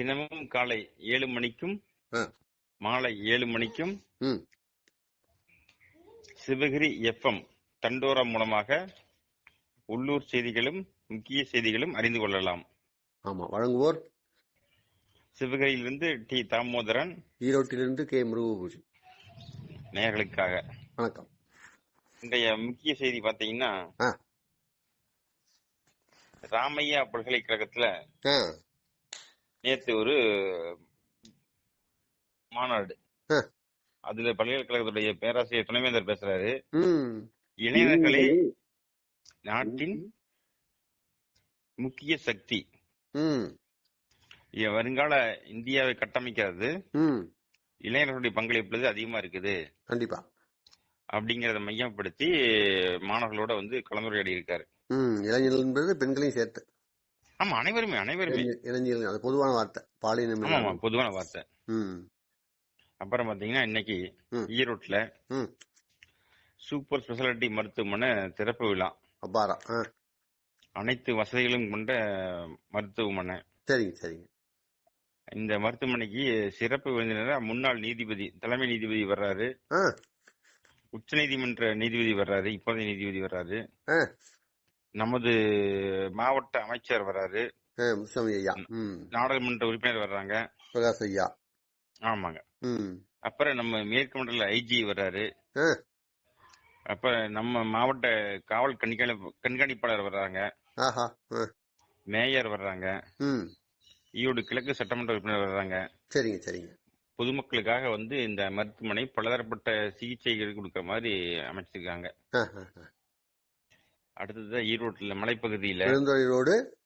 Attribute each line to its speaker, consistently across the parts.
Speaker 1: தினமும் காலை ஏழு மணிக்கும். மாலை ஏழு மணிக்கும் சிவகிரி எஃப்எம் தண்டோரா மூலமாக உள்ளூர் செய்திகளும் முக்கிய செய்திகளும் அறிந்து கொள்ளலாம்.
Speaker 2: ஆமா வழங்குவோர்
Speaker 1: சிவகிரியிலிருந்து டி தாமோதரன்
Speaker 2: ஈரோட்டிலிருந்து கே முருகபூஷன்.
Speaker 1: நேயர்களுக்காக.
Speaker 2: வணக்கம்.
Speaker 1: இன்றைய முக்கிய செய்தி பாத்தீங்கன்னா. ராமையா பல்கலைக்கழகத்துல நேத்து ஒரு மாநாடு. அதுல பல்கலைக்கழகத்துடைய பேராசிரியர் துணைவேந்தர் பேசுறாரு. இளைஞர்களே நாட்டின் முக்கிய சக்தி. வருங்கால இந்தியாவை கட்டமைக்கிறது. இளைஞர்களுடைய பங்களிப்பு அதிகமா இருக்குது.
Speaker 2: கண்டிப்பா.
Speaker 1: அப்படிங்கறத மையப்படுத்தி மாணவர்களோட வந்து கலந்துரையாடி இருக்காரு
Speaker 2: இளைஞர்கள் என்பது பெண்களையும் சேர்த்து.
Speaker 1: ஆமா அனைவருமே அனைவருமே.
Speaker 2: இளைஞர்- இளைஞர்கள் அது பொதுவான வார்த்தை. பாலினம்
Speaker 1: ஆமா. பொதுவான வார்த்தை.
Speaker 2: ம்.
Speaker 1: அப்புறம் பாத்தீங்கன்னா இன்னைக்கு. ஈரோட்ல சூப்பர் ஸ்பெஷாலிட்டி மருத்துவமனை திறப்பு விழா.
Speaker 2: அப்பாரா
Speaker 1: அனைத்து வசதிகளும் கொண்ட மருத்துவமனை.
Speaker 2: சரிங்க சரிங்க.
Speaker 1: இந்த மருத்துவமனைக்கு சிறப்பு விருந்தினரா முன்னாள் நீதிபதி தலைமை நீதிபதி வர்றாரு.
Speaker 2: ஆ.
Speaker 1: உச்சநீதிமன்ற நீதிபதி வர்றாரு இப்போதைய நீதிபதி வர்றாரு. நமது மாவட்ட அமைச்சர் வர்றாரு
Speaker 2: ஆ முத்துசாமி ஐயா. ம்.
Speaker 1: நாடாளுமன்ற உறுப்பினர் வர்றாங்க.
Speaker 2: பிரகாஷ் ஐயா.
Speaker 1: ஆமாங்க. அப்புறம் நம்ம மேற்கு மண்டல ஐஜி வர்றாரு. அப்ப நம்ம மாவட்ட காவல் கண்காணி கண்காணிப்பாளர் வர்றாங்க. மேயர் வர்றாங்க. ஈரோடு கிழக்கு சட்டமன்ற உறுப்பினர் வர்றாங்க.
Speaker 2: சரிங்க சரிங்க.
Speaker 1: பொதுமக்களுக்காக வந்து இந்த மருத்துவமனை பலதரப்பட்ட சிகிச்சைகள் கொடுக்கற மாதிரி அமைச்சிருக்காங்க. அடுத்தது ஈரோட்டுல மலைப்பகுதியில.
Speaker 2: Perundurai road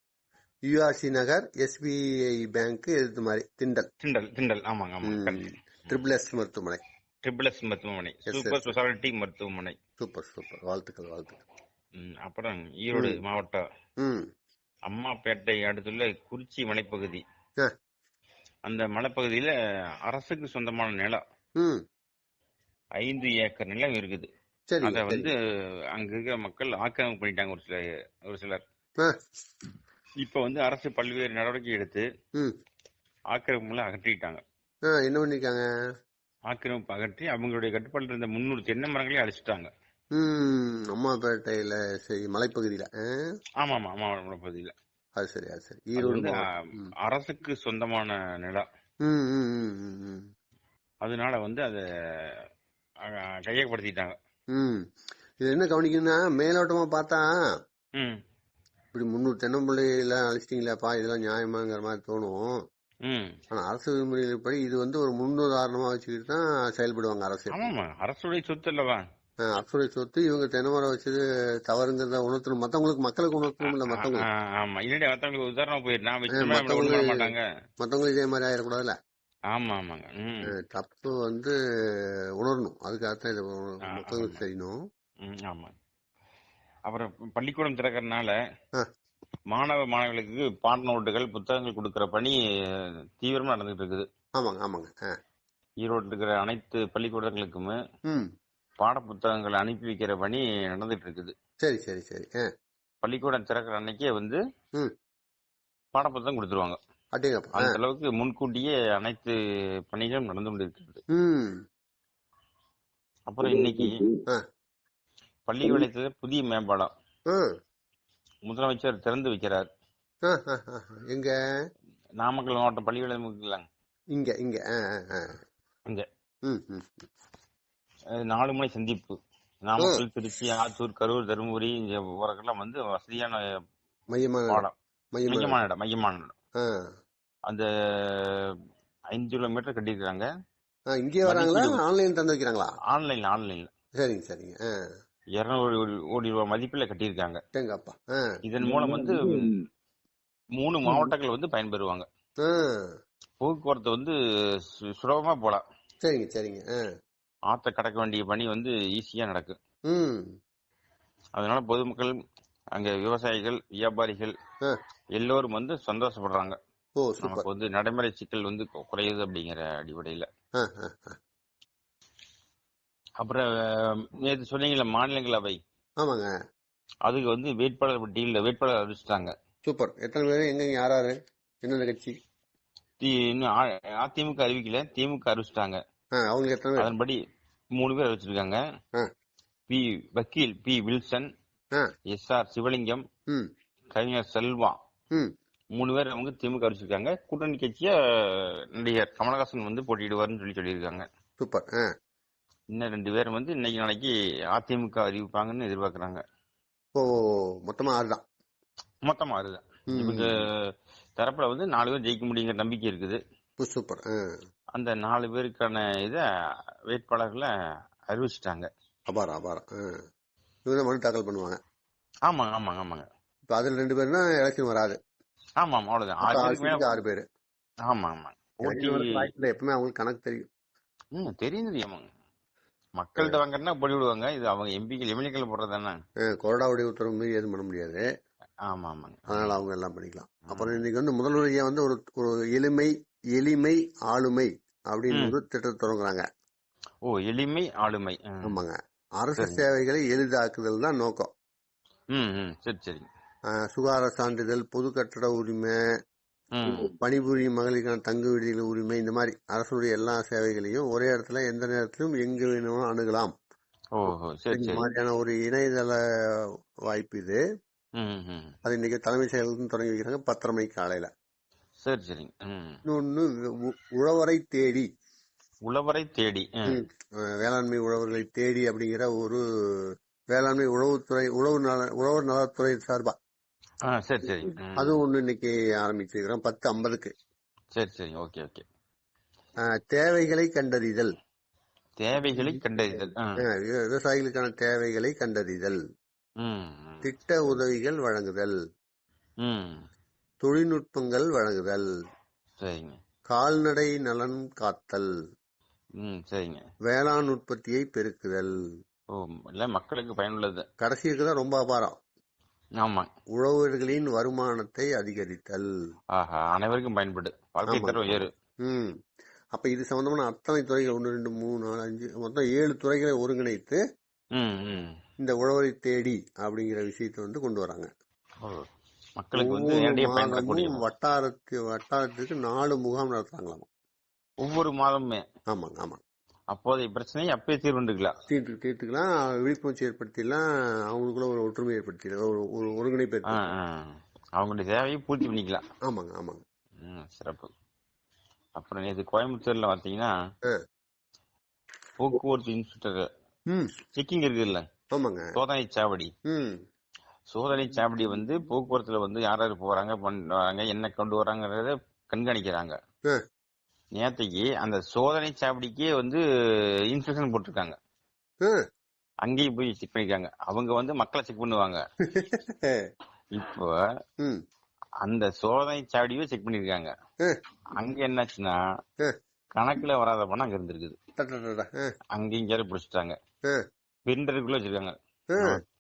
Speaker 2: URC Nagar SBI bank எதிர்த்து மாதிரி திண்டல்.
Speaker 1: திண்டல் திண்டல். ஆமாங்க. ஆமாங்க.
Speaker 2: ட்ரிபிள் எஸ் மருத்துவமனை.
Speaker 1: ட்ரிபிள் எஸ் மருத்துவமனை. சூப்பர். ஸ்பெஷாலிட்டி மருத்துவமனை.
Speaker 2: சூப்பர் சூப்பர் வாழ்த்துக்கள் வாழ்த்துக்கள்.
Speaker 1: அப்புறம் ஈரோடு. மாவட்டம் அம்மாப்பேட்டை அடுத்துள்ள குறிச்சி மலைப்பகுதி. அந்த மலைப்பகுதியில அரசுக்கு சொந்தமான நிலம்.
Speaker 2: ம்.
Speaker 1: ஐந்து ஏக்கர் நிலம் இருக்குது.
Speaker 2: சரிங்க
Speaker 1: அத வந்து
Speaker 2: சரிங்க.
Speaker 1: அங்க இருக்கிற மக்கள் ஆக்கிரமிப்பு பண்ணிட்டாங்க ஒரு சில ஒரு சிலர்.
Speaker 2: ஆ.
Speaker 1: இப்ப வந்து அரசு பல்வேறு நடவடிக்கை எடுத்து
Speaker 2: ம்.
Speaker 1: ஆக்கிரமிப்புகளை அகற்றிட்டாங்க.
Speaker 2: ஆ என்ன பண்ணிருக்காங்க?
Speaker 1: ஆக்கிரமிப்பு அகற்றி அவங்களுடைய கட்டுப்பாட்டில் இருந்த முன்னூறு தென்னை மரங்களையும் அழிச்சிட்டாங்க.
Speaker 2: ம் அம்மாப்பேட்டையில சரி மலைப்பகுதியில ஆ?
Speaker 1: ஆமா ஆமா ஆமா மலைப்பகுதியில.
Speaker 2: அது சரி அது சரி.
Speaker 1: அது
Speaker 2: ஈரோடு
Speaker 1: வந்து
Speaker 2: மாவட்டம். ம்.
Speaker 1: ஆ, அரசுக்கு சொந்தமான நிலம்
Speaker 2: ம் ம் ம் ம் ம்.
Speaker 1: அதனால வந்து அதை கையப்படுத்திட்டாங்க
Speaker 2: ம். இது என்ன கவனிக்கணும்னா மேலோட்டமா பார்த்தா இப்படி முந்நூறு தென்னம்பிள்ளைலாம் அழிச்சிட்டீங்களாப்பா இதெல்லாம் நியாயமாங்கிற மாதிரி தோணும். ஆனா அரசு விதிமுறைகள் இது வந்து ஒரு முன்னுதாரணமா வச்சுக்கிட்டு தான் செயல்படுவாங்க அரசு.
Speaker 1: அரசுடைய சொத்து அல்லவா
Speaker 2: ஆ, அரசுடைய சொத்து இவங்க தென்னைமரம் வச்சது தவறுங்கிறத உணர்த்தணும். மத்தவங்களுக்கு மக்களுக்கு உணர்த்தணும் இல்ல மத்தவங்களுக்கு.
Speaker 1: மத்தவங்களுக்கு
Speaker 2: மத்தவங்க-
Speaker 1: மாட்டாங்க?
Speaker 2: மத்தவங்களுக்கு இதே மாதிரி ஆயிடக்கூடாதுல்ல?
Speaker 1: ஆமா ஆமாங்க. ம்.
Speaker 2: தப்பு வந்து உணரணும். அதுக்காகத்தான் இது
Speaker 1: ஆ,
Speaker 2: மக்களுக்கு
Speaker 1: ஆமா.
Speaker 2: தெரியணும்
Speaker 1: ம், ஆமா அப்புறம் பள்ளிக்கூடம் திறக்கறதுனால
Speaker 2: ஆ.
Speaker 1: மாணவ மாணவிகளுக்கு பாட நோட்டுகள் புத்தகங்கள் கொடுக்கிற பணி அஹ், தீவிரமா நடந்துட்டு இருக்குது
Speaker 2: ஆமாங்க ஆமாங்க. ஆ.
Speaker 1: ஈரோட்டில் இருக்கிற அனைத்து பள்ளிக்கூடங்களுக்குமே
Speaker 2: ம்.
Speaker 1: பாட புத்தகங்களை அனுப்பி வைக்கிற பணி நடந்துட்டு இருக்குது
Speaker 2: சரி சரி சரி. ஆ.
Speaker 1: பள்ளிக்கூடம் திறக்கிற அன்னைக்கே வந்து
Speaker 2: ம்.
Speaker 1: பாட புத்தகம் கொடுத்துருவாங்க. அந்த அளவுக்கு முன்கூட்டியே அனைத்து பணிகளும் நடந்து கொண்டிருக்கிறது.
Speaker 2: ம்.
Speaker 1: அப்புறம் இன்னைக்கு. பள்ளி வளையத்துல புதிய மேம்பாலம். முதலமைச்சர் திறந்து வைக்கிறார்.
Speaker 2: எங்க?
Speaker 1: நாமக்கல் மாவட்டம் பள்ளி வளையம் இருக்குல்ல
Speaker 2: இங்க இங்க.
Speaker 1: இங்க.
Speaker 2: ம் ம்
Speaker 1: அஹ் நாலு முனை சந்திப்பு. நாமக்கல் திருச்சி ஆத்தூர் கரூர் தருமபுரி இங்க போறதுக்கெல்லாம் வந்து வசதியான
Speaker 2: மையமான
Speaker 1: பாடம்.
Speaker 2: மையமான
Speaker 1: இடம். மையமான இடம். அந்த ஐந்து கிலோமீட்டர் கட்டியிருக்காங்க
Speaker 2: இங்கே வராங்களா. ஆன்லைன் தந்து வைக்கிறாங்களா?
Speaker 1: ஆன்லைன்ல ஆன்லைன்ல.
Speaker 2: சரிங்க சரிங்க.
Speaker 1: இருநூறு கோடி ரூபாய் மதிப்பில் கட்டியிருக்காங்க. இதன் மூலம் வந்து மூணு மாவட்டங்கள் வந்து பயன்பெறுவாங்க. போக்குவரத்து வந்து சு- சுலபமா போலாம்
Speaker 2: சரிங்க சரிங்க.
Speaker 1: ஆத்த கடக்க வேண்டிய பணி வந்து ஈஸியா நடக்கும்
Speaker 2: ம்.
Speaker 1: அதனால பொதுமக்கள் அங்க விவசாயிகள் வியாபாரிகள். எல்லோரும் வந்து சந்தோஷப்படுறாங்க. நமக்கு வந்து நடைமுறை சிக்கல் வந்து குறையுது அப்படிங்கிற அடிப்படையில. அப்புறம் நேற்று சொன்னீங்கல்ல மாநிலங்களவை.
Speaker 2: ஆமாங்க.
Speaker 1: அதுக்கு வந்து வேட்பாளர் பட்டியலில் வேட்பாளர் அறிவிச்சிட்டாங்க.
Speaker 2: சூப்பர். எத்தனை பேர் எங்க யார் யாரு? என்னென்ன கட்சி
Speaker 1: இன்னும் அதிமுக அறிவிக்கல திமுக அறிவிச்சிட்டாங்க.
Speaker 2: அவங்களுக்கு எத்தனை
Speaker 1: அதன்படி மூணு பேர் அறிவிச்சிருக்காங்க. பி வக்கீல் P Wilson S R Sivalingam கவிஞர் செல்வா. மூணு பேர் அவங்க திமுக அறிவிச்சிருக்காங்க கூட்டணி கட்சிய நடிகர் கமலஹாசன் வந்து போட்டியிடுவார்னு சொல்லி சொல்லியிருக்காங்க.
Speaker 2: சூப்பர்.
Speaker 1: இன்னும் ரெண்டு பேர் வந்து இன்னைக்கு நாளைக்கு அதிமுக அறிவிப்பாங்கன்னு எதிர்பார்க்கறாங்க.
Speaker 2: ஓ மொத்தமா ஆறு தான்
Speaker 1: மொத்தமா
Speaker 2: ம்.
Speaker 1: இவங்க தரப்புல வந்து நாலு பேர் ஜெயிக்க முடியுங்கிற நம்பிக்கை இருக்குது.
Speaker 2: சூப்பர்.
Speaker 1: அந்த நாலு பேருக்கான இத வேட்பாளர்களை அறிவிச்சிட்டாங்க.
Speaker 2: அபாரம் அபாரம். இவங்க மனு தாக்கல் பண்ணுவாங்க.
Speaker 1: ஆமாங்க ஆமாங்க ஆமாங்க.
Speaker 2: இப்ப அதுல ரெண்டு பேர்னா எலெக்ஷன் வராது.
Speaker 1: ஆமா ஆமா அவ்வளவுதான் ஆறு
Speaker 2: பேர்.
Speaker 1: ஆமா ஆமா
Speaker 2: எப்பவுமே அவங்களுக்கு கணக்கு தெரியும்.
Speaker 1: ம் தெரியும் தெரியுமாங்க மக்கள்கிட்ட வாங்குறதுனா போடி விடுவாங்க இது அவங்க எம்பிக்கள் எம்எல்ஏக்கள் போடுறது தானே
Speaker 2: ஆ, கொறடாவுடைய உத்தரவு மீறி எதுவும் பண்ண முடியாது.
Speaker 1: ஆமா ஆமாங்க
Speaker 2: அதனால அவங்க எல்லாம் பண்ணிக்கலாம். அப்புறம் இன்னைக்கு வந்து முதல்வர் ஐயா வந்து ஒரு ஒரு எளிமை எளிமை ஆளுமை அப்படின்னு. ஒரு திட்டத்தை தொடங்குறாங்க.
Speaker 1: ஓ எளிமை ஆளுமை.
Speaker 2: ஆமாங்க. அரசு
Speaker 1: சரிங்க.
Speaker 2: சேவைகளை எளிதாக்குதல் தான் நோக்கம்.
Speaker 1: ம் சரி சரி
Speaker 2: ஆ, சுகாதார சான்றிதழ் பொது கட்டட உரிமை பணிபுரியும் மகளிருக்கான தங்கு விடுதிகள் உரிமை இந்த மாதிரி அரசுடைய எல்லா சேவைகளையும் ஒரே இடத்துல எந்த நேரத்திலும் எங்க வேணும்னு அணுகலாம்.
Speaker 1: சரி
Speaker 2: இந்த
Speaker 1: சரி.
Speaker 2: மாதிரியான ஒரு இணையதள வாய்ப்பு இது. அது இன்னைக்கு தலைமை செயலகத்தும் தொடங்கி வைக்கிறாங்க பத்தரை காலையில.
Speaker 1: சரி சரிங்க ம்.
Speaker 2: இன்னொன்னு உழவரை தேடி.
Speaker 1: உழவரை தேடி
Speaker 2: வேளாண்மை உழவர்களை தேடி அப்படிங்கிற ஒரு வேளாண்மை உழவுத்துறை உழவு நல உழவர் நலத்துறை சார்பா
Speaker 1: சரி சரி.
Speaker 2: அதுவும் ஒண்ணு இன்னைக்கு ஆரம்பிச்சிருக்கிறோம். பத்து ஐம்பதுக்கு
Speaker 1: சரி சரி. Okay okay.
Speaker 2: தேவைகளை கண்டறிதல்.
Speaker 1: தேவைகளை கண்டறிதல்.
Speaker 2: விவசாயிகளுக்கான தேவைகளை கண்டறிதல். திட்ட உதவிகள் வழங்குதல். தொழில்நுட்பங்கள் வழங்குதல்.
Speaker 1: சரிங்க.
Speaker 2: கால்நடை நலன் காத்தல்.
Speaker 1: சரிங்க.
Speaker 2: வேளாண் உற்பத்தியை பெருக்குதல்.
Speaker 1: மக்களுக்கு பயனுள்ளது.
Speaker 2: கடைசிக்கு தான் ரொம்ப அபாரம்.
Speaker 1: ஆமா.
Speaker 2: உழவர்களின் வருமானத்தை அதிகரித்தல்.
Speaker 1: ஆஹா அனைவருக்கும் பயன்படு. வாழ்க்கை
Speaker 2: ஆமா.
Speaker 1: தரம் உயரு
Speaker 2: ம். அப்ப இது சம்பந்தமான அத்தனை துறைகள் ஒன்று ரெண்டு மூணு நாலு அஞ்சு மொத்தம் ஏழு துறைகளை ஒருங்கிணைத்து இந்த உழவரை தேடி அப்படிங்கிற விஷயத்தை வந்து கொண்டு வராங்க.
Speaker 1: மக்களுக்கு வந்து
Speaker 2: வட்டாரத்து வட்டாரத்துக்கு நாலு முகாம் நடத்துறாங்களாம்.
Speaker 1: ஒவ்வொரு மாதமுமே.
Speaker 2: ஆமாங்க ஆமாங்க
Speaker 1: அப்போதைய பிரச்சனையை அப்பயே தீர்வுண்டுக்கலாம்
Speaker 2: தீர்த்து தீர்த்துக்கலாம். விழிப்புணர்ச்சி ஏற்படுத்திடலாம். அவங்களுக்குள்ள ஒரு ஒற்றுமை ஏற்படுத்திடலாம். ஒரு ஒரு ஒருங்கிணைப்பு.
Speaker 1: அவங்களுடைய தேவையை பூர்த்தி பண்ணிக்கலாம்.
Speaker 2: ஆமாங்க ஆமாங்க.
Speaker 1: சிறப்பு. அப்புறம் நேற்று கோயம்புத்தூர்ல பாத்தீங்கன்னா. போக்குவரத்து இன்ஸ்பெக்டர். செக்கிங் இருக்குல்ல
Speaker 2: ஆமாங்க.
Speaker 1: சோதனை சாவடி. சோதனை சாவடி வந்து போக்குவரத்துல வந்து யார் யார் போறாங்க பண்றாங்க என்ன கொண்டு வராங்கறத கண்காணிக்கிறாங்க. நேத்தைக்கு அந்த சோதனை சாவடிக்கே வந்து இன்ஸ்பெக்ஷன் போட்டிருக்காங்க. அங்கேயும் போய் செக் பண்ணிருக்காங்க அவங்க வந்து மக்களை செக் பண்ணுவாங்க. இப்போ அந்த சோதனை சாவடியே செக் பண்ணிருக்காங்க. அங்க என்னாச்சுன்னா. கணக்குல வராத பணம் அங்க இருந்திருக்குது. அங்க இங்க பிடிச்சிட்டாங்க. பிரிண்டருக்குள்ள வச்சிருக்காங்க.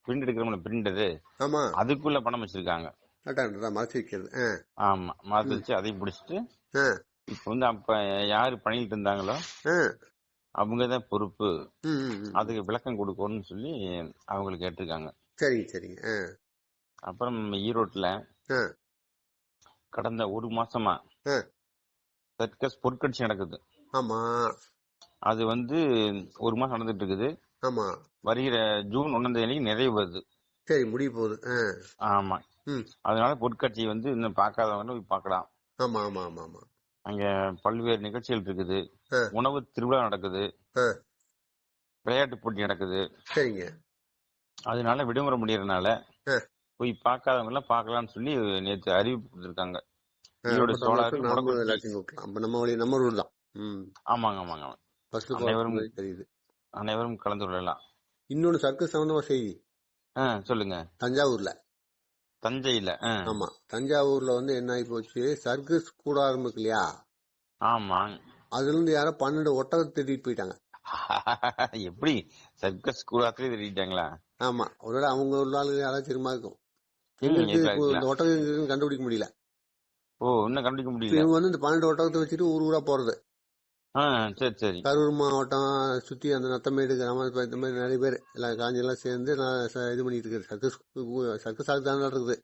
Speaker 1: பிரிண்ட் எடுக்கிறோம்ல பிரிண்டரு அதுக்குள்ள பணம் வச்சிருக்காங்க.
Speaker 2: மறைச்சு
Speaker 1: ஆமா மரத்து வச்சு அதையும் பிடிச்சிட்டு இப்ப வந்து அப்ப யாரு பண்ணிட்டு இருந்தாங்களோ. அவங்கதான் பொறுப்பு. அதுக்கு விளக்கம் கொடுக்கணும்னு சொல்லி அவங்களுக்கு கேட்டிருக்காங்க.
Speaker 2: சரிங்க ஆ,
Speaker 1: அப்புறம் ஈரோட்ல. கடந்த ஒரு மாசமா. சர்க்கஸ் பொருட்காட்சி நடக்குது.
Speaker 2: ஆமா.
Speaker 1: அது வந்து ஒரு மாசம் நடந்துட்டு இருக்குது
Speaker 2: ஆமா.
Speaker 1: வருகிற ஜூன் ஒன்னாம் தேதி நிறைவு வருது.
Speaker 2: சரி முடிய போகுது.
Speaker 1: ஆமா. அதனால பொருட்காட்சி வந்து இன்னும் பார்க்காதவங்க போய் பார்க்கலாம்.
Speaker 2: ஆமா ஆமா ஆமா ஆமா.
Speaker 1: அங்க பல்வேறு நிகழ்ச்சிகள் இருக்குது. உணவு திருவிழா நடக்குது. விளையாட்டு போட்டி நடக்குது.
Speaker 2: சரிங்க.
Speaker 1: அதனால விடுமுறை முடியறதுனால. போய் பார்க்காதவங்க எல்லாம் பார்க்கலாம்னு சொல்லி நேத்து அறிவிப்பு கொடுத்திருக்காங்க. ஈரோடு
Speaker 2: நம்ம ரூல் தான்.
Speaker 1: ஆமாங்க ஆமாங்க அனைவரும்
Speaker 2: தெரியுது.
Speaker 1: அனைவரும் கலந்து கொள்ளலாம்
Speaker 2: இன்னொன்னு சர்க்கஸ் சம்பந்தமா செய்தி.
Speaker 1: சொல்லுங்க.
Speaker 2: தஞ்சாவூர்ல.
Speaker 1: தஞ்சையில.
Speaker 2: ஆமா. தஞ்சாவூர்ல வந்து என்ன ஆகி போச்சு? சர்க்கஸ் கூடாரம் இருக்கு இல்லையா?
Speaker 1: ஆமா.
Speaker 2: அதுல இருந்து யாரோ பன்னெண்டு ஒட்டகத்தை திருடிட்டு போயிட்டாங்க.
Speaker 1: எப்படி? சர்க்கஸ் கூடாத்திலே தெரிவிட்டாங்களா
Speaker 2: ஆமா. ஒருவேளை அவங்க உள்ள ஆளுங்க யாராச்சும் திரும்ப இருக்கும். எங்க
Speaker 1: ம்,
Speaker 2: இருக்கு
Speaker 1: இருக்கலாம்,
Speaker 2: இப்போ இந்த
Speaker 1: இருக்கலாம்.
Speaker 2: ஒட்டகம் கண்டுபிடிக்க முடியல.
Speaker 1: ஓ இன்னும் கண்டுபிடிக்க முடியல?
Speaker 2: இவங்க வந்து இந்த பன்னெண்டு ஒட்டகத்தை வச்சுட்டு ஊர் ஊரா போறது.
Speaker 1: சரி சரி.
Speaker 2: கரூர் மாவட்டம் சுத்தி அந்த நத்தமேடு இப்ப இந்த மாதிரி நிறைய பேர் எல்லாம் காஞ்சி எல்லாம் சேர்ந்து நான் இது பண்ணிட்டு இருக்கு சர்க்கஸ் சர்க்கஸ் ஆகுது இருக்குது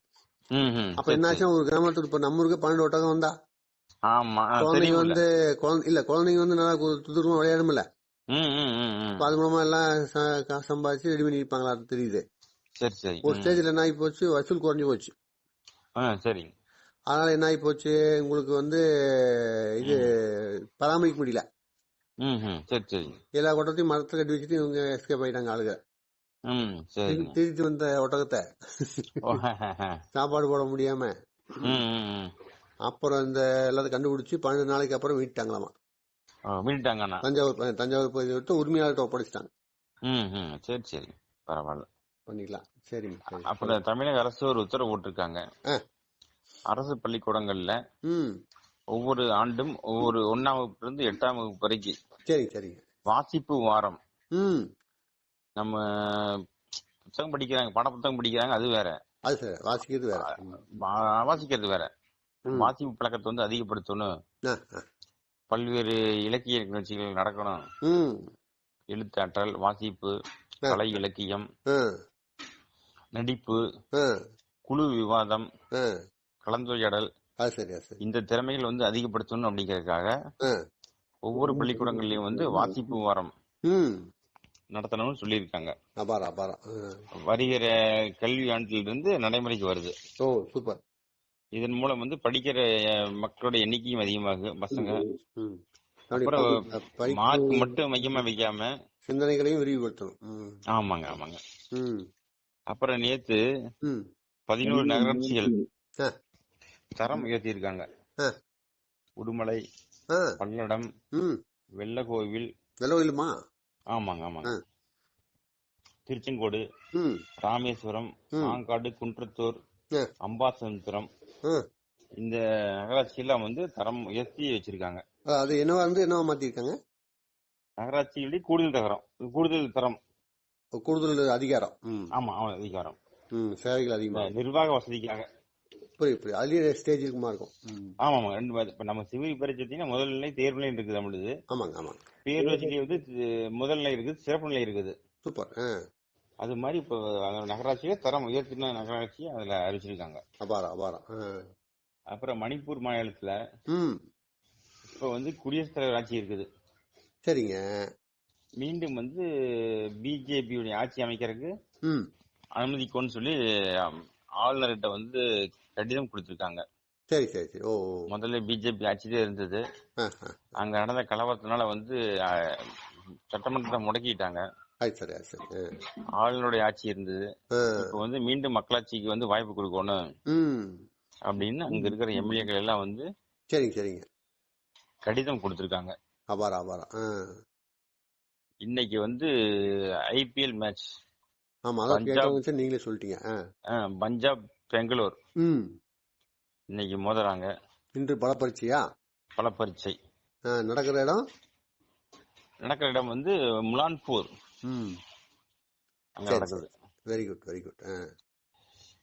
Speaker 1: ம் ம்.
Speaker 2: அப்ப. என்னாச்சும் ஒரு கிராமத்துக்கு இப்ப நம்ம ஊருக்கு பன்னெண்டு ஒட்டகம் வந்தா?
Speaker 1: ஆமா
Speaker 2: குழந்தைங்க வந்து குழந்தை இல்ல குழந்தைங்க வந்து நல்லா துதுருமா விளையாடும்ல? அது மூலமா எல்லாம் சம்பாதிச்சு ரெடி பண்ணி அது தெரியுது.
Speaker 1: சரி சரி.
Speaker 2: ஒரு ஸ்டேஜ்ல என்ன ஆகி போச்சு? வசூல் குறைஞ்சு போச்சு.
Speaker 1: சரி.
Speaker 2: அதனால என்ன ஆகி போச்சு? உங்களுக்கு வந்து இது பராமரிக்க முடியல.
Speaker 1: சரி சரி.
Speaker 2: எல்லா ஒட்டத்தையும் மரத்துல கட்டி வச்சுட்டு இவங்க எஸ்கேப் ஆயிட்டாங்க ஆளுங்க. திருப்பி வந்த ஒட்டகத்தை. சாப்பாடு போட முடியாம. அப்புறம் இந்த எல்லாத்தையும் கண்டுபிடிச்சு பன்னெண்டு நாளைக்கு அப்புறம் மீட்டாங்களாமா
Speaker 1: ஓ மீட்டாங்கண்ணா
Speaker 2: தஞ்சாவூர் தஞ்சாவூர் பகுதியை விட்டு உரிமையாளர்கிட்ட ஒப்படைச்சிட்டாங்க.
Speaker 1: ம் சரி சரி. பரவாயில்ல.
Speaker 2: பண்ணிக்கலாம். சரிங்க சரி.
Speaker 1: அப்புறம் தமிழக அரசு ஒரு உத்தரவு போட்டிருக்காங்க. அரசு பள்ளிக்கூடங்கள்ல
Speaker 2: ம்.
Speaker 1: ஒவ்வொரு ஆண்டும் ஒவ்வொரு ஒன்னாம் வகுப்புல இருந்து எட்டாம் வகுப்பு வரைக்கும்
Speaker 2: சரிங்க சரிங்க
Speaker 1: வாசிப்பு வாரம்.
Speaker 2: ம்.
Speaker 1: நம்ம புத்தகம் படிக்கிறாங்க பாட புத்தகம் படிக்கிறாங்க அது வேற.
Speaker 2: அது சரி வாசிக்கிறது வேற.
Speaker 1: வாசிக்கிறது வேற. வாசிப்பு பழக்கத்தை வந்து அதிகப்படுத்தணும். பல்வேறு இலக்கிய நிகழ்ச்சிகள் நடக்கணும்.
Speaker 2: ம்.
Speaker 1: எழுத்தாற்றல் வாசிப்பு. கலை இலக்கியம் நடிப்பு குழு விவாதம். கலந்துரையாடல் இந்த திறமைகள் வந்து அதிகப்படுத்தணும் அப்படிங்கறதுக்காக. ஒவ்வொரு பள்ளிக்கூடங்கள்லயும் வந்து வாசிப்பு வாரம் நடத்தணும்னு சொல்லியிருக்காங்க. வருகிற கல்வி ஆண்டிலிருந்து நடைமுறைக்கு வருது.
Speaker 2: Oh super.
Speaker 1: இதன் மூலம் வந்து படிக்கிற மக்களோட எண்ணிக்கையும் அதிகமாகும் பசங்க மார்க் மட்டும் மையமா வைக்காம
Speaker 2: சிந்தனைகளையும் விரிவுபடுத்தணும்.
Speaker 1: ஆமாங்க ஆமாங்க. அப்புறம் நேத்து பதினோரு நகராட்சிகள் தரம் உயர்த்தியிருக்காங்க
Speaker 2: ஆ.
Speaker 1: உடுமலை பல்லடம்
Speaker 2: ம்.
Speaker 1: வெள்ளக்கோவில்
Speaker 2: விலை இல்லைமா
Speaker 1: ஆமாங்க. ஆமாங்க திருச்செங்கோடு ராமேஸ்வரம்
Speaker 2: ம்.
Speaker 1: ஆங்காடு குன்றத்தூர் அம்பாசமுத்திரம். இந்த நகராட்சி எல்லாம் வந்து தரம் உயர்த்தி வச்சிருக்காங்க.
Speaker 2: அது என்னவா இருந்து என்னவா மாத்திருக்காங்க?
Speaker 1: நகராட்சிகளுடைய கூடுதல் தரம் கூடுதல் தரம்.
Speaker 2: கூடுதல் அதிகாரம்.
Speaker 1: ஆமா ஆமா அதிகாரம்.
Speaker 2: சேவைகள்
Speaker 1: இந்த
Speaker 2: அதிகமா
Speaker 1: நிர்வாக வசதிக்காக.
Speaker 2: புரியுது புரியுது. அதுலயே ஸ்டேஜ் இருக்குமா இருக்கும்.
Speaker 1: ஆமா ஆமா ரெண்டு. இப்ப நம்ம சிவில் பரிச்சைனா முதல் நிலை தேர்வு நிலை இருக்குது நம்மளுது.
Speaker 2: ஆமாங்க ஆமாங்க.
Speaker 1: பேரூராட்சியிலே வந்து முதல் நிலை இருக்குது சிறப்பு நிலை இருக்குது.
Speaker 2: சூப்பர்
Speaker 1: அது மாதிரி இப்போ அந்த நகராட்சியில தரம் உயர்த்தின நகராட்சி அதுல அறிவிச்சிருக்காங்க.
Speaker 2: அபாரம் அபாரம்
Speaker 1: அப்புறம் மணிப்பூர் மாநிலத்துல இப்போ வந்து குடியரசுத் தலைவர் ஆட்சி இருக்குது.
Speaker 2: சரிங்க.
Speaker 1: மீண்டும் வந்து பிஜேபியுடைய ஆட்சி அமைக்கிறதுக்கு அனுமதிக்கும்னு சொல்லி ஆம், ஆளுநர்கிட்ட வந்து கடிதம் கொடுத்திருக்காங்க.
Speaker 2: சரி சரி சரி. ஓ
Speaker 1: முதல்ல பிஜேபி ஆட்சியிலே இருந்தது. அங்க நடந்த கலவரத்தினால வந்து சட்டமன்றத்தை முடக்கிட்டாங்க.
Speaker 2: சரி.
Speaker 1: ஆளுநருடைய ஆட்சி இருந்தது. இப்போ வந்து மீண்டும் மக்களாட்சிக்கு வந்து வாய்ப்பு கொடுக்கணும். அப்படின்னு அங்க இருக்கிற எம்எல்ஏக்கள் எல்லாம் வந்து
Speaker 2: சரிங்க சரிங்க.
Speaker 1: கடிதம் கொடுத்திருக்காங்க.
Speaker 2: அபாரம் அபாரம்.
Speaker 1: இன்னைக்கு வந்து ஐபிஎல் மேட்ச்.
Speaker 2: ஆமா அதான் நீங்களே சொல்லிட்டீங்க.
Speaker 1: பஞ்சாப் பெங்களூர்.
Speaker 2: ம்.
Speaker 1: இன்னைக்கு மோதுறாங்க.
Speaker 2: இன்று பல பரீட்சையா
Speaker 1: பல பரீட்சை
Speaker 2: ஆ, நடக்கிற இடம்?
Speaker 1: நடக்கிற இடம் வந்து முலான்பூர்.
Speaker 2: ம்.
Speaker 1: அங்க நடக்குது.
Speaker 2: வெரி குட் வெரி குட்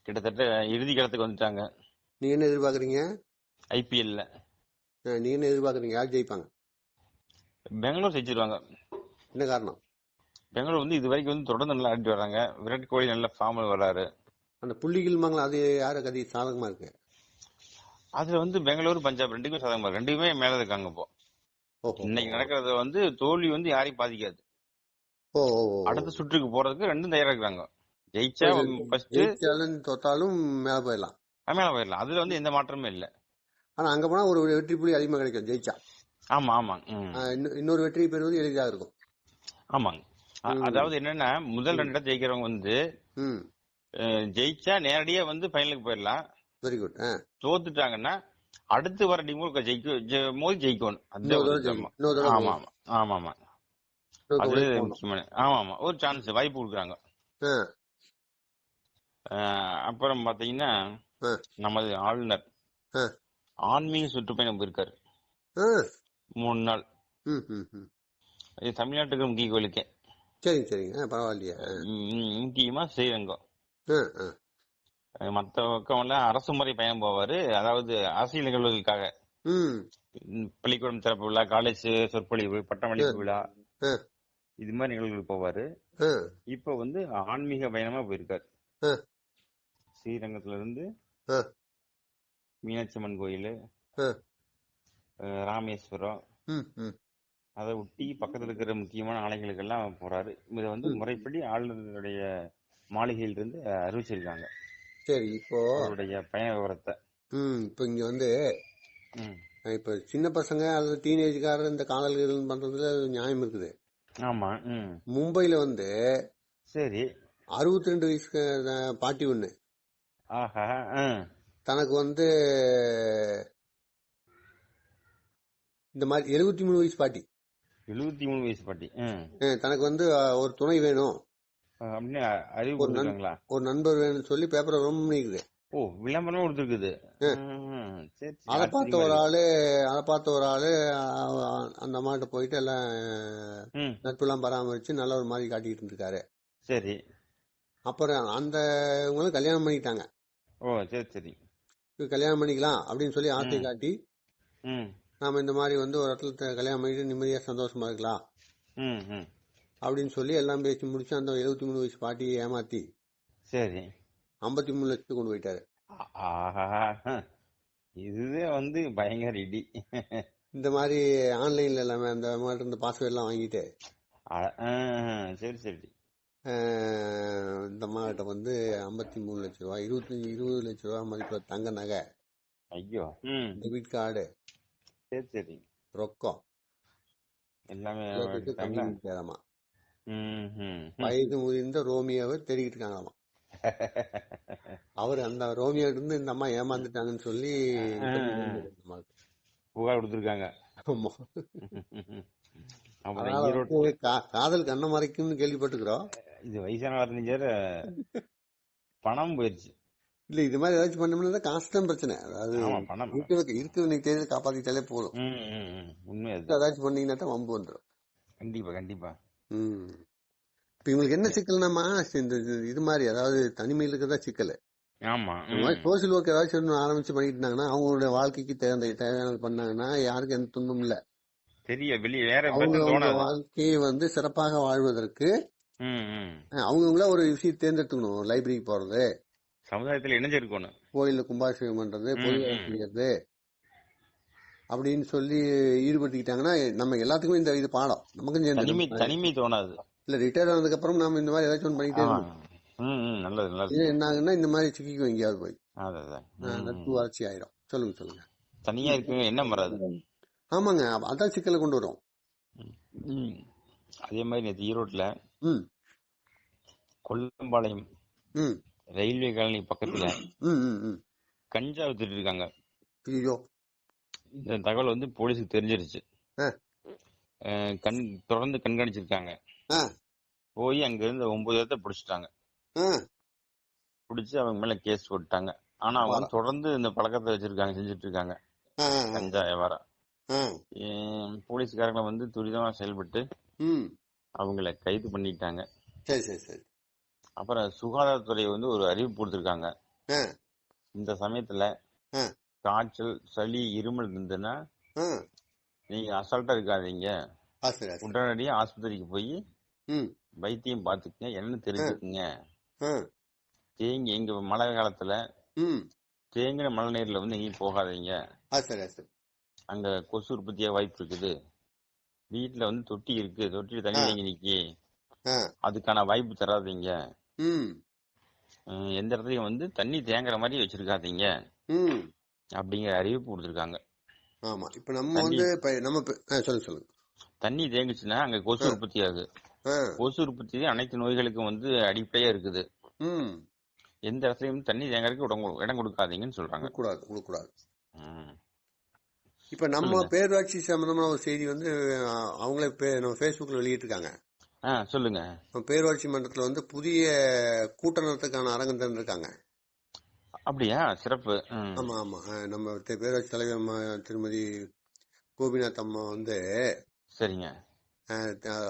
Speaker 1: கிட்டத்தட்ட இறுதி களத்துக்கு வந்துட்டாங்க.
Speaker 2: நீங்க என்ன எதிர்பார்க்குறீங்க?
Speaker 1: ஐபிஎல்ல
Speaker 2: நீங்க என்ன எதிர்பார்க்குறீங்க? யார் ஜெயிப்பாங்க?
Speaker 1: பெங்களூர் ஜெயிச்சிருவாங்க.
Speaker 2: என்ன காரணம்?
Speaker 1: பெங்களூர் வந்து இது வரைக்கும் வந்து தொடர்ந்து நல்லா ஆடிட்டு வர்றாங்க விராட் கோலி நல்ல ஃபார்மில் வர்றாரு
Speaker 2: அந்த புள்ளிகள் அது யாருக்கு அதிக சாதகமா இருக்கு.
Speaker 1: அதுல வந்து பெங்களூர் பஞ்சாப் ரெண்டுமே சாதகமா இருக்கு. ரெண்டுமே மேல இருக்காங்க இப்போ. இன்னைக்கு நடக்கிறது வந்து தோல்வி வந்து யாரையும் பாதிக்காது. அடுத்த சுற்றுக்கு போறதுக்கு ரெண்டும் தயாரா இருக்காங்க. ஜெயிச்சா ஃபர்ஸ்ட்
Speaker 2: ஜெயிச்சாலும் தோத்தாலும் மேல போயிடலாம்.
Speaker 1: மேல போயிடலாம். அதுல வந்து எந்த மாற்றமும் இல்ல.
Speaker 2: ஆனா அங்க போனா ஒரு வெற்றி புள்ளி அதிகமா கிடைக்கும் ஜெயிச்சா.
Speaker 1: ஆமா ஆமாங்க ம்.
Speaker 2: ஆ, இன்னொ- இன்னொரு வெற்றி பெறுவது எளிதாக இருக்கும்.
Speaker 1: ஆமாங்க. அதாவது என்னன்னா முதல் ரெண்டு இடத்துல ஜெயிக்கிறவங்க வந்து ஜெயிச்சா நேரடியா வந்து ஃபைனலுக்கு போயிடலாம்.
Speaker 2: வெரி குட்
Speaker 1: தோத்துட்டாங்கன்னா அடுத்து வர டீமும் ஜெயிக்க ஜெ- மோதி ஜெயிக்கணும்.
Speaker 2: தடவை
Speaker 1: ஆமா ஆமா. ஆமா ஆமா. ஆமா அது. முக்கியமான ஆமா ஆமா. ஒரு சான்ஸ் வாய்ப்பு கொடுக்குறாங்க. அப்புறம் பாத்தீங்கன்னா நமது ஆளுநர் ஆன்மீக சுற்றுப்பயணம் போயிருக்காரு. மூணு நாள். தமிழ்நாட்டுக்கு முக்கிய கோயிலுக்கே
Speaker 2: சரிங்க சரிங்க. பரவாயில்லையே.
Speaker 1: முக்கியமா ஸ்ரீரங்கம். மத்த பக்கம் எல்லாம் அரசு முறை பயணம் போவாரு. அதாவது அரசியல் நிகழ்வுகளுக்காக. பள்ளிக்கூடம் திறப்பு விழா காலேஜ் சொற்பொழிவு பட்டமளிப்பு விழா. இது மாதிரி நிகழ்வுகளுக்கு போவாரு. இப்ப வந்து ஆன்மீக பயணமா போயிருக்காரு. ஸ்ரீரங்கத்துல இருந்து மீனாட்சி அம்மன் கோயில் ராமேஸ்வரம். அதை ஒட்டி பக்கத்துல இருக்கிற முக்கியமான ஆலைகளுக்கெல்லாம் போறாரு. இதை வந்து. முறைப்படி ஆளுநருடைய மாளிகையிலிருந்து அறிவிச்சிருக்காங்க.
Speaker 2: சரி இப்போ
Speaker 1: அவருடைய பயண விவரத்தை.
Speaker 2: ம் இப்போ இங்க வந்து. இப்போ சின்ன பசங்க அல்லது டீனேஜ்காரர் இந்த காதல் பண்றதுல நியாயம் இருக்குது.
Speaker 1: ஆமா
Speaker 2: மும்பைல வந்து
Speaker 1: சரி.
Speaker 2: அறுபத்தி ரெண்டு வயசு அஹ், பாட்டி ஒண்ணு. தனக்கு வந்து இந்த மாதிரி எழுபத்தி மூணு வயசு பாட்டி.
Speaker 1: எழுபத்தி மூணு வயசு பாட்டி
Speaker 2: தனக்கு வந்து ஒரு துணை வேணும்.
Speaker 1: அப்படின்னு அறிவு
Speaker 2: ஒரு நன்-
Speaker 1: கொடுத்துருக்காங்களா?
Speaker 2: ஒரு நண்பர் வேணும்னு சொல்லி பேப்பரை ரொம்ப பண்ணிக்குது
Speaker 1: ஓ விளம்பரமும் கொடுத்துருக்குது.
Speaker 2: அதை பார்த்த ஒரு. ஆளு அதை பார்த்த ஒரு ஆளு அந்த அம்மாட்ட போயிட்டு எல்லாம்
Speaker 1: ம்.
Speaker 2: நட்பெல்லாம் பராமரிச்சு நல்ல ஒரு மாதிரி காட்டிக்கிட்டு இருக்காரு
Speaker 1: சரி.
Speaker 2: அப்புறம் அந்த இவங்களும் கல்யாணம் பண்ணிக்கிட்டாங்க.
Speaker 1: ஓ சரி சரி.
Speaker 2: கல்யாணம் பண்ணிக்கலாம் அப்படின்னு சொல்லி ஆசை. காட்டி நாம இந்த மாதிரி வந்து ஒரு இடத்துல கல்யாணம் பண்ணிட்டு நிம்மதியா சந்தோஷமா இருக்கலாம். அப்படின்னு சொல்லி எல்லாம் பேசி முடிச்சு அந்த எழுபத்தி மூணு வயசு பாட்டியை ஏமாத்தி
Speaker 1: சரி.
Speaker 2: ஐம்பத்தி மூணு லட்சத்துக்கு கொண்டு போயிட்டாரு.
Speaker 1: இதுவே வந்து பயங்கர இடி.
Speaker 2: இந்த மாதிரி ஆன்லைன்ல எல்லாமே அந்த மாதிரி இருந்த பாஸ்வேர்ட் எல்லாம் வாங்கிட்டு
Speaker 1: சரி சரி.
Speaker 2: இந்த அம்மாகிட்ட வந்து ஐம்பத்தி மூணு லட்ச ரூபாய் இருபத்தஞ்சு இருபது லட்ச ரூபாய் மதிப்புல தங்க நகை
Speaker 1: ஐயோ
Speaker 2: டெபிட் கார்டு
Speaker 1: சரி சரி.
Speaker 2: ரொக்கம்
Speaker 1: எல்லாமே
Speaker 2: எல்லாத்துக்கும் வயது முதிர்ந்த ரோமியோவை தேடிக்கிட்டு இருக்காங்களாமா. அவர் அந்த ரோமியோ இருந்து இந்த அம்மா ஏமாந்துட்டாங்கன்னு சொல்லி.
Speaker 1: புகார் கொடுத்துருக்காங்க.
Speaker 2: காதல் கண்ணை மறைக்கும்னு கேள்விப்பட்டுக்கிறோம்
Speaker 1: இது வயசான அறிஞர் பணம் போயிருச்சு.
Speaker 2: இல்ல இது மாதிரி ஏதாச்சும் பண்ணோம்னா தான் பிரச்சனை. அதாவது இருக்கிற நீ தேடி காப்பாத்திட்டாலே போதும்.
Speaker 1: உண்மை
Speaker 2: ஏதாச்சும் பண்ணீங்கன்னா தான் வம்பு வந்துடும்
Speaker 1: கண்டிப்பா கண்டிப்பா.
Speaker 2: இப்ப இவங்களுக்கு என்ன சிக்கல்னாமா இந்த இது- மாதிரி அதாவது தனிமையில் இருக்கிறதா சிக்கல். சோசியல் ஒர்க் ஏதாச்சும் ஒண்ணு ஆரம்பிச்சு பண்ணிட்டு இருந்தாங்கன்னா அவங்களுடைய வாழ்க்கைக்கு தேவை தேவையானது பண்ணாங்கன்னா யாருக்கும் எந்த துன்பமும் இல்ல.
Speaker 1: தெரிய வெளிய வேற
Speaker 2: வாழ்க்கையை வந்து சிறப்பாக வாழ்வதற்கு அவங்கவுங்களா ஒரு விஷயம் தேர்ந்தெடுத்துக்கணும் லைப்ரரிக்கு போறது.
Speaker 1: சமுதாயத்துல இணைஞ்சிருக்கணும்.
Speaker 2: கோயில்ல கும்பாபிஷேகம் பண்றது பொது. செய்யறது அப்படின்னு சொல்லி ஈடுபடுத்திக்கிட்டாங்கன்னா நம்ம எல்லாத்துக்குமே இந்த இது பாடம். நமக்கும்
Speaker 1: தனிமை தோணாது.
Speaker 2: இல்ல ரிட்டையர் ஆனதுக்கு அப்புறம் நாம இந்த மாதிரி ஏதாச்சும் ஒன்று பண்ணிட்டே இருக்கணும்.
Speaker 1: நல்லது நல்லது.
Speaker 2: என்ன ஆகுன்னா இந்த மாதிரி சிக்கிக்கும் எங்கேயாவது போய். நட்பு. வளர்ச்சி ஆயிடும் சொல்லுங்க சொல்லுங்க.
Speaker 1: தனியா இருக்கவங்க என்ன வராது
Speaker 2: ஆமாங்க அதான் சிக்கலை கொண்டு வரும்.
Speaker 1: அதே மாதிரி நேற்று ஈரோட்ல கொல்லம்பாளையம் ரயில்வே காலனி பக்கத்துல கஞ்சா வித்துட்டு இருக்காங்க.
Speaker 2: ஐயோ.
Speaker 1: இந்த தகவல் வந்து போலீஸுக்கு தெரிஞ்சிருச்சு. கண் தொடர்ந்து கண்காணிச்சிருக்காங்க. போய் அங்க இருந்து ஒன்பது பேர்த்த பிடிச்சிட்டாங்க. பிடிச்சு அவங்க மேல கேஸ் போட்டாங்க ஆனா அவங்க வந்து தொடர்ந்து இந்த பழக்கத்தை வச்சிருக்காங்க செஞ்சுட்டு இருக்காங்க கஞ்சா வியாபாரம்.
Speaker 2: ஆ.
Speaker 1: ஏன் போலீஸ்காரங்க வந்து துரிதமா செயல்பட்டு அவங்கள கைது பண்ணிட்டாங்க.
Speaker 2: சரி சரி சரி.
Speaker 1: அப்புறம் சுகாதாரத்துறை வந்து ஒரு அறிவிப்பு கொடுத்திருக்காங்க. இந்த சமயத்துல. காய்ச்சல் சளி இருமல் இருந்ததுன்னா நீங்க அசால்ட்டா இருக்காதீங்க. உடனடியா ஆஸ்பத்திரிக்கு போய்
Speaker 2: ம்.
Speaker 1: வைத்தியம் பாத்துக்கங்க என்னன்னு தெரிஞ்சுக்குங்க. தேங்கி எங்க மழை காலத்துல தேங்கின மழை நீர்ல வந்து எங்கேயும் போகாதீங்க. அங்க கொசு உற்பத்தியா வாய்ப்பு இருக்குது. வீட்டுல வந்து தொட்டி இருக்கு. தொட்டியில தண்ணி
Speaker 2: ஆ.
Speaker 1: தேங்கி நிக்கி. அதுக்கான வாய்ப்பு தராதீங்க. எந்த இடத்துலயும் வந்து தண்ணி தேங்குற மாதிரி வச்சிருக்காதீங்க.
Speaker 2: ம்.
Speaker 1: அப்படிங்கிற அறிவிப்பு கொடுத்துருக்காங்க.
Speaker 2: ஆமா. இப்ப நம்ம வந்து நம்ம சொல்லுங்க சொல்லுங்க.
Speaker 1: தண்ணி தேங்குச்சுன்னா அங்க கொசு. உற்பத்தி ஆகுது. கொசு உற்பத்தி அனைத்து நோய்களுக்கும் வந்து அடிப்படையா இருக்குது. எந்த இடத்துலயும் தண்ணி தேங்கறதுக்கு இடம் கொடு- இடம் கொடுக்காதீங்கன்னு சொல்றாங்க.
Speaker 2: கொடுக்கூடாது கொடுக்கூடாது. இப்ப நம்ம. பேரூராட்சி சம்பந்தமான ஒரு செய்தி வந்து அவங்களே நம்ம Facebookல வெளியிட்டிருக்காங்க.
Speaker 1: சொல்லுங்க.
Speaker 2: பேரூராட்சி மன்றத்துல வந்து புதிய கூட்ட நடத்துக்கான அரங்கம் திறந்திருக்காங்க
Speaker 1: அப்படியா சிறப்பு.
Speaker 2: ஆமா ஆமா நம்ம பேரூராட்சி தலைவர் திருமதி கோபிநாத் அம்மா வந்து
Speaker 1: சரிங்க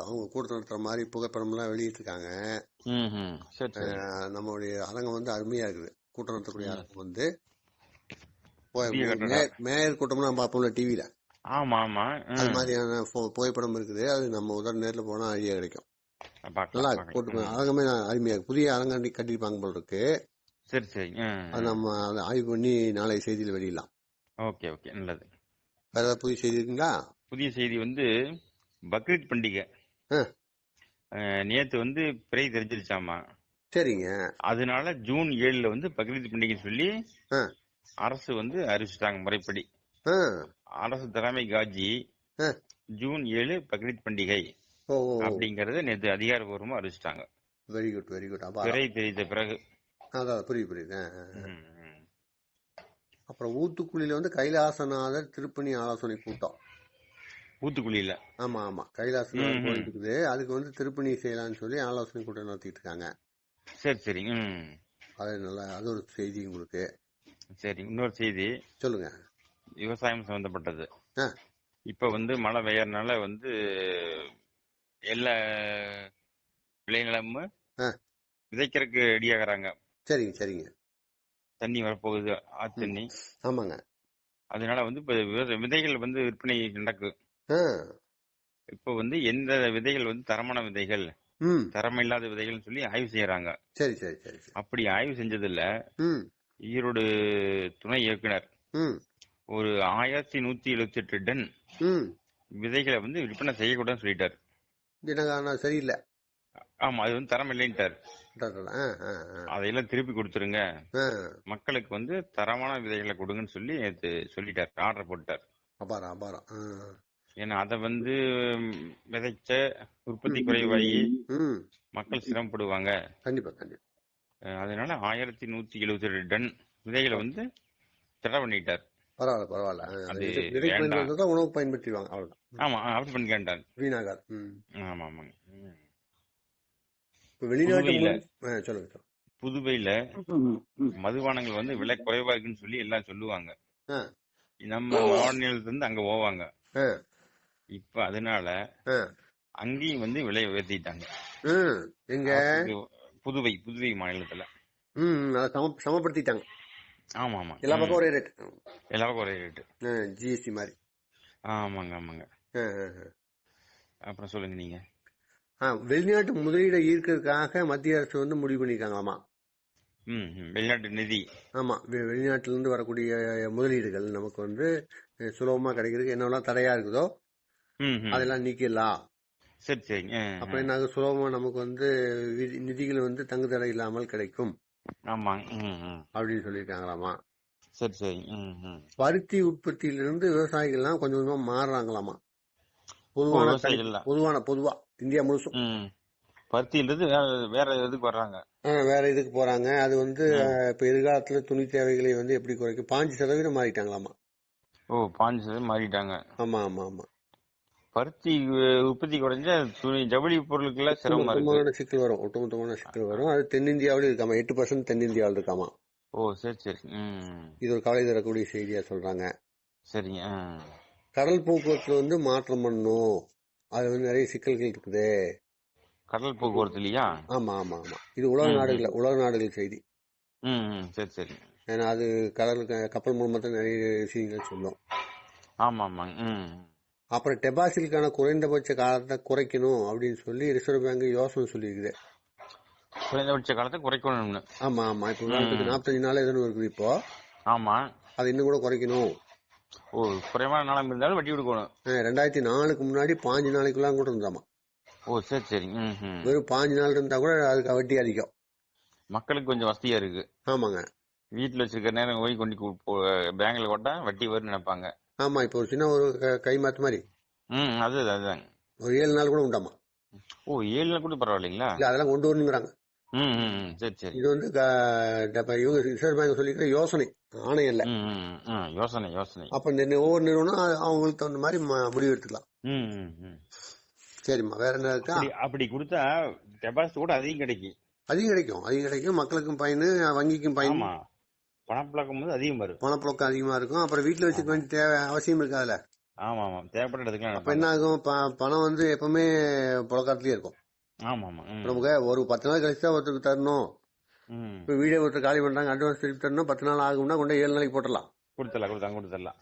Speaker 2: அவங்க கூட்டம் நடத்துற மாதிரி புகைப்படம் எல்லாம் வெளியிட்டிருக்காங்க
Speaker 1: சரி
Speaker 2: ஆ, நம்மளுடைய அரங்கம் வந்து அருமையா இருக்குது கூட்டம் நடத்தக்கூடிய. அரங்கம் வந்து மேயர் கூட்டம்லாம் நம்ம பார்ப்போம்ல டிவில
Speaker 1: ஆமா ஆமா
Speaker 2: அது. மாதிரியான புகைப்படம் இருக்குது அது நம்ம உதர நேர்ல போனா ஐடியா கிடைக்கும் நல்லா இருக்கு.
Speaker 1: பார்க்கலாம்.
Speaker 2: போட்டு
Speaker 1: ம்.
Speaker 2: அரங்கமே அருமையா. புதிய அரங்காண்டி கட்டிருப்பாங்க போல இருக்கு
Speaker 1: சரி சரி.
Speaker 2: நம்ம அதை ஆய்வு பண்ணி நாளை செய்தியில் வெளியிடலாம்.
Speaker 1: Okay okay. நல்லது.
Speaker 2: வேற ஏதாவது புதிய செய்தி இருக்குங்களா?
Speaker 1: புதிய செய்தி வந்து பக்ரீத் பண்டிகை. நேத்து வந்து பிறை தெரிஞ்சிருச்சாமா?
Speaker 2: சரிங்க.
Speaker 1: அதனால ஜூன் ஏழுல வந்து பக்ரீத் பண்டிகை சொல்லி. அரசு வந்து அறிவிச்சிட்டாங்க முறைப்படி. அரசு தலைமை காஜி. ஜூன் ஏழு பக்ரீத் பண்டிகை அப்படிங்கறத நேத்து அதிகாரப்பூர்வமா அறிவிச்சிட்டாங்க.
Speaker 2: வெரி குட் வெரி குட்
Speaker 1: பிறை தெரிந்த பிறகு.
Speaker 2: அதான் புரியுது புரியுது. அப்புறம் ஊத்துக்குழியில வந்து கைலாசநாதர் திருப்பணி ஆலோசனை கூட்டம்.
Speaker 1: ஊத்துக்குளியில
Speaker 2: ஆமா ஆமா. கைலாசநாதர். கோயில் இருக்குது. அதுக்கு வந்து திருப்பணி செய்யலாம்னு சொல்லி ஆலோசனை கூட்டம் நடத்திட்டு இருக்காங்க.
Speaker 1: சரி சரி.
Speaker 2: அது நல்லா அது ஒரு செய்தி உங்களுக்கு.
Speaker 1: சரி இன்னொரு செய்தி.
Speaker 2: சொல்லுங்க.
Speaker 1: விவசாயம் சம்பந்தப்பட்டது. இப்ப வந்து மழை பெய்யறதுனால வந்து எல்லா விளைநிலமும். விதைக்கிறதுக்கு ரெடி ஆகுறாங்க
Speaker 2: சரிங்க சரிங்க.
Speaker 1: தண்ணி வரப்போகுது ஆத்து தண்ணி.
Speaker 2: ஆமாங்க.
Speaker 1: அதனால வந்து இப்ப விதைகள் வந்து விற்பனை நடக்கு. இப்ப வந்து எந்த விதைகள் வந்து தரமான விதைகள்
Speaker 2: ம்.
Speaker 1: தரமில்லாத விதைகள்னு சொல்லி ஆய்வு செய்யறாங்க
Speaker 2: சரி சரி சரி
Speaker 1: அப்படி ஆய்வு செஞ்சதுல ஈரோடு துணை இயக்குனர் ஒரு ஆயிரத்தி நூத்தி எழுபத்தி எட்டு டன் விதைகளை வந்து விற்பனை செய்யக்கூடாதுன்னு சொல்லிட்டார்.
Speaker 2: சரியில்லை.
Speaker 1: ஆமா அது வந்து தரம் இல்லைன்ட்டார். அதையெல்லாம் திருப்பி கொடுத்துருங்க. மக்களுக்கு வந்து தரமான விதைகளை கொடுங்கன்னு சொல்லி நேத்து சொல்லிட்டார் ஆர்டர் போட்டார்
Speaker 2: அபாரம் அபாரம்.
Speaker 1: ஏன்னா அதை வந்து விதைச்ச உற்பத்தி குறைவாகி மக்கள் சிரமப்படுவாங்க.
Speaker 2: கண்டிப்பா கண்டிப்பா.
Speaker 1: அதனால ஆயிரத்தி நூத்தி எழுபத்தி ரெண்டு டன் விதைகளை வந்து தடை பண்ணிட்டார்.
Speaker 2: பரவாயில்ல பரவாயில்ல. உணவு பயன்படுத்திடுவாங்க அவ்வளவுதான்.
Speaker 1: ஆமா அப்படி பண்ணிக்கிட்டார்
Speaker 2: வீணாகாது.
Speaker 1: ஆமா ஆமாங்க
Speaker 2: வெளிநாட்டு
Speaker 1: புதுவையில. மதுபானங்கள் வந்து விலை குறைவா இருக்குன்னு சொல்லி எல்லாம் சொல்லுவாங்க. நம்ம மாநிலத்துல இருந்து அங்க போவாங்க. இப்ப அதனால அங்கேயும் வந்து விலையை உயர்த்திட்டாங்க.
Speaker 2: எங்க?
Speaker 1: புதுவை புதுவை மாநிலத்துல.
Speaker 2: சமப்படுத்திட்டாங்க.
Speaker 1: ஆமா ஆமா
Speaker 2: எல்லா. பக்கம் ஒரே ரேட்
Speaker 1: எல்லாருக்கும் ஒரே ரேட்டு
Speaker 2: ஜிஎஸ்டி மாதிரி.
Speaker 1: ஆமாங்க ஆமாங்க. அப்புறம் சொல்லுங்க நீங்க.
Speaker 2: வெளிநாட்டு முதலீடை ஈர்க்கிறதுக்காக மத்திய அரசு வந்து முடிவு பண்ணியிருக்காங்களாமா.
Speaker 1: வெளிநாட்டு நிதி
Speaker 2: ஆமா வெளிநாட்டுல இருந்து வரக்கூடிய முதலீடுகள் நமக்கு வந்து சுலபமா கிடைக்கிறதுக்கு என்னெல்லாம் தடையா இருக்குதோ. அதெல்லாம் நீக்கிடலாம்
Speaker 1: சரி ஆ.
Speaker 2: அப்ப என்ன? சுலபமா நமக்கு வந்து நிதிகள் வந்து தங்கு தடை இல்லாமல் கிடைக்கும்
Speaker 1: ஆமாங்க ம் ம்.
Speaker 2: அப்படின்னு சொல்லியிருக்காங்களாமா
Speaker 1: சரி சரி.
Speaker 2: பருத்தி உற்பத்தியிலிருந்து விவசாயிகள்லாம் கொஞ்சம் கொஞ்சமா மாறுறாங்களாமா பொதுவான. பொதுவான பொதுவா. இந்தியா முழுசும்.
Speaker 1: பருத்தின்றது வேற வேற இதுக்கு வர்றாங்க.
Speaker 2: வேற இதுக்கு போறாங்க. அது வந்து இப்ப எதிர்காலத்துல துணி தேவைகளை வந்து எப்படி குறைக்கும்? பாஞ்சு சதவீதம் மாறிட்டாங்களாமா?
Speaker 1: ஓ பாஞ்சு சதவீதம் மாறிட்டாங்க.
Speaker 2: ஆமா ஆமா ஆமா.
Speaker 1: பருத்தி உற்பத்தி குறைஞ்சா துணி ஜவுளி பொருளுக்கெல்லாம் சிரமமா இருக்கு.
Speaker 2: ஒட்டுமொத்தமான சிக்கல் வரும். ஒட்டுமொத்தமான சிக்கல் வரும். அது தென்னிந்தியாவிலும் இருக்காமா? எட்டு பர்சன்ட் தென்னிந்தியாவில் இருக்காமா?
Speaker 1: ஓ சரி சரி.
Speaker 2: இது ஒரு கவலை தரக்கூடிய செய்தியா சொல்றாங்க.
Speaker 1: சரிங்க.
Speaker 2: கடல் போக்குவரத்துல வந்து மாற்றம் பண்ணும். அது வந்து நிறைய சிக்கல்கள் இருக்குது.
Speaker 1: கடல் போக்குவரத்து இல்லையா?
Speaker 2: ஆமா ஆமா ஆமா. இது உலக நாடுகள் உலக நாடுகள் செய்தி.
Speaker 1: சரி சரி.
Speaker 2: ஏன்னா அது கடல் கப்பல் மூலமா தான் நிறைய விஷயங்கள் சொல்லும்.
Speaker 1: ஆமா ஆமாங்க ம்.
Speaker 2: அப்புறம் டெபாசிட்கான குறைந்தபட்ச காலத்தை குறைக்கணும் அப்படின்னு சொல்லி ரிசர்வ் பேங்க் யோசனை சொல்லியிருக்குது.
Speaker 1: குறைந்தபட்ச காலத்தை குறைக்கணும்னு.
Speaker 2: ஆமா ஆமா. இப்போ நாற்பத்தஞ்சு நாள் எதுவும் இருக்குது இப்போ.
Speaker 1: ஆமா.
Speaker 2: அதை இன்னும் கூட குறைக்கணும்.
Speaker 1: ஓ குறைவான நாளம் இருந்தாலும் வட்டி கொடுக்கணும்.
Speaker 2: ரெண்டாயிரத்தி நாலுக்கு முன்னாடி பாஞ்சு நாளைக்குலாம் கூட இருந்தாமா?
Speaker 1: ஓ சரி சரி.
Speaker 2: வெறும் பாஞ்சு நாள் இருந்தா கூட அதுக்கு வட்டி அதிகம்.
Speaker 1: மக்களுக்கு கொஞ்சம் வசதியா இருக்கு.
Speaker 2: ஆமாங்க.
Speaker 1: வீட்டுல வச்சிருக்கிற நேரம் போய் கொண்டு பேங்க்ல போட்டா வட்டி வரும்னு நினைப்பாங்க.
Speaker 2: ஆமா இப்போ ஒரு சின்ன ஒரு க- மாத்து மாதிரி.
Speaker 1: ம் அது அதுதாங்க.
Speaker 2: ஒரு ஏழு நாள் கூட உண்டாமா?
Speaker 1: ஓ ஏழு நாள் கூட பரவாயில்லைங்களா?
Speaker 2: இல்ல அதெல்லாம் கொண்டு வரணுங்கிறாங்க.
Speaker 1: சரி சரி.
Speaker 2: இது வந்து இவங்க ரிசர்வ் பேங்க் சொல்லிக்கிற யோசனை ஆணையம் இல்ல
Speaker 1: யோசனை யோசனை.
Speaker 2: அப்ப ஒவ்வொரு நிறுவனம் அவங்களுக்கு தகுந்த மாதிரி முடிவு எடுத்துக்கலாம். சரிம்மா வேற என்ன இருக்கா?
Speaker 1: அப்படி கொடுத்தா டெபாசிட் கூட அதிகம் கிடைக்கும்.
Speaker 2: அதிகம் கிடைக்கும் அதிகம் கிடைக்கும். மக்களுக்கும் பயனு வங்கிக்கும் பயன்.
Speaker 1: பணப்பழக்கம் போது அதிகம் வரும்.
Speaker 2: பணப்புழக்கம் அதிகமா இருக்கும். அப்புறம் வீட்டுல வச்சுக்க வேண்டிய தேவை அவசியம் இருக்காதுல்ல.
Speaker 1: ஆமா ஆமா தேவைப்பட்ட இடத்துக்குலாம்
Speaker 2: அப்ப. என்ன ஆகும்? பணம் வந்து எப்பவுமே புழக்கத்துலயே இருக்கும். நமக்கு ஒரு பத்து நாள் கழிச்சு தான் ஒருத்தருக்கு தரணும். இப்ப வீடே ஒருத்தர் காலி பண்றாங்க அட்வான்ஸ் திருப்பி தரணும் பத்து நாள் ஆகும்னா கொண்டு ஏழு நாளைக்கு போட்டுடலாம்.
Speaker 1: கொடுத்துடலாம் கொடுத்தாங்க கொடுத்துடலாம்.